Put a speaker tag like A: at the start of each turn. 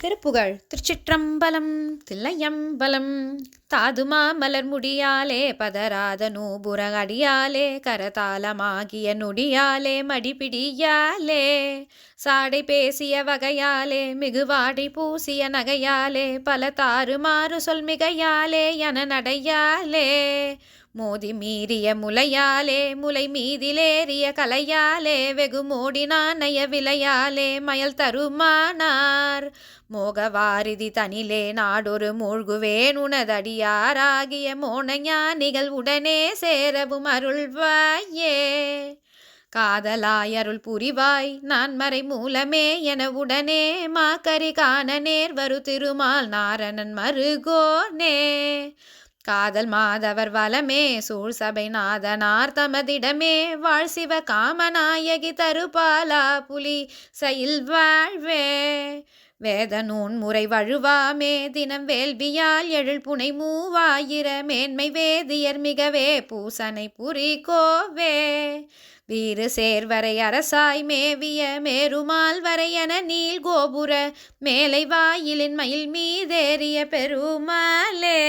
A: திருப்புகழ். திருச்சிற்றம்பலம் தில்லையம்பலம் தாதுமா மலர் முடியாலே பதராத நூபுர அடியாலே கரதாளமாகிய நொடியாலே மடிபிடியாலே சாடை பேசிய வகையாலே மிகுவாடி பூசிய நகையாலே பல தாறுமாறு சொல் மிகையாலே என நடையாலே மோதி மீறிய முலையாலே முலை மீதிலேறிய கலையாலே வெகு மோடினானய விலையாலே மயல் தருமானார். மோகவாரிதி தனிலே நாடொரு மூழ்குவேன் உனதடியாராகிய மோனஞானிகள் உடனே சேரவும் அருள்வாயே. காதலாய் அருள் புரிவாய் நான் மறை மூலமே என உடனே மாக்கரி காண நேர் வரு திருமால் நாரணன் மருகோனே. காதல் மாதவர் வலமே சூழ் சபை நாதனார் தமதிடமே வாழ் சிவ காமநாயகி தருபாலா புலி செயல் வாழ்வே. வேத நூன் முறை வழுவாமே தினம் வேள்வியால் எழில் புனை மூவாயிர மேன்மை வேதியர் மிகவே பூசனை புரி கோவே வீறு சேர்வரை அரசாய் மேவிய மேருமால் வரையன நீல் கோபுர மேலை வாயிலின் மயில் மீதேறிய பெருமாளே.